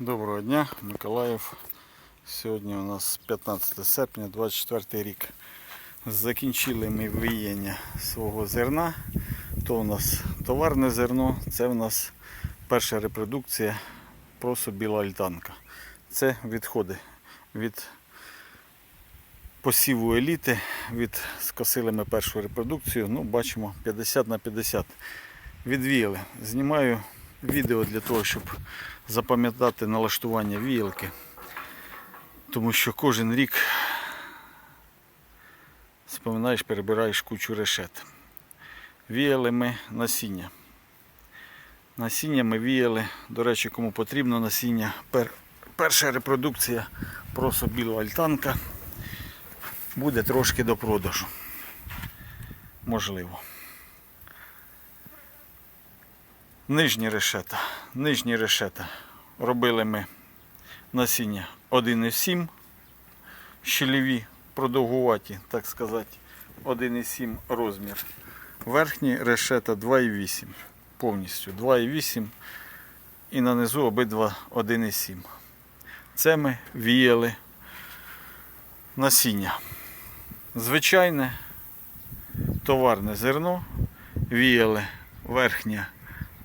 Доброго дня, Миколаїв. Сьогодні у нас 15 серпня, 24 рік. Закінчили ми вияння свого зерна. То у нас товарне зерно, це у нас перша репродукція просто біла альтанка. Це відходи від посіву еліти, від скосили ми першу репродукцію. Ну, бачимо 50 на 50. Відвіяли. Знімаю відео для того, щоб запам'ятати налаштування віялки. Тому що кожен рік споминаєш, перебираєш кучу решет. Віяли ми насіння. Насіння ми віяли, до речі, кому потрібно насіння. Пер, перша репродукція просто біла альтанка. Буде трошки до продажу. Можливо. Нижні решета. Нижні решета. Робили ми насіння 1,7 щелеві, продовгуваті, так сказати, 1,7 розмір. Верхні решета 2,8. Повністю 2,8 і на низу обидва 1,7. Це ми віяли насіння. Звичайне товарне зерно віяли верхнє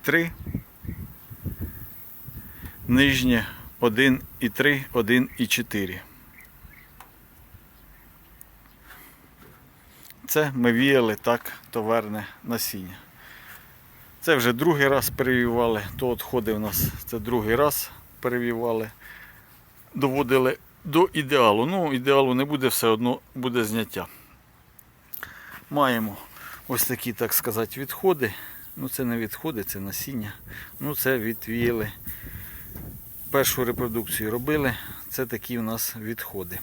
3, нижнє 1,3, 1,4. Це ми віяли так товарне насіння. Це вже другий раз перевівали, то відходи у нас це другий раз перевівали, доводили до ідеалу. Ну, ідеалу не буде, все одно буде зняття. Маємо ось такі, так сказати, відходи. Ну це не відходи, це насіння. Ну це відвіяли. Першу репродукцію робили. Це такі у нас відходи.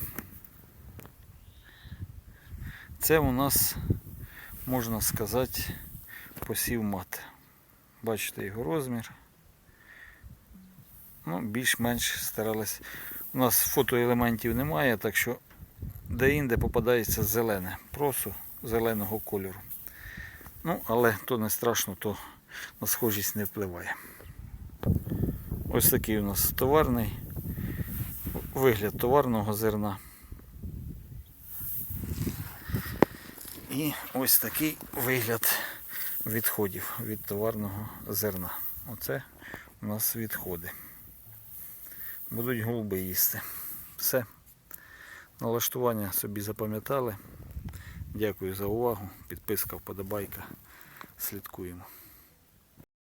Це у нас, можна сказати, посів мат. Бачите його розмір. Ну, більш-менш старались. У нас фотоелементів немає, так що де-інде попадається зелене, просто зеленого кольору. Ну, але то не страшно, то на схожість не впливає. Ось такий у нас товарний вигляд товарного зерна. І ось такий вигляд відходів від товарного зерна. Оце у нас відходи. Будуть голуби їсти. Все. Налаштування собі запам'ятали. Дякую за увагу. Підписка, вподобайка. Слідкуємо.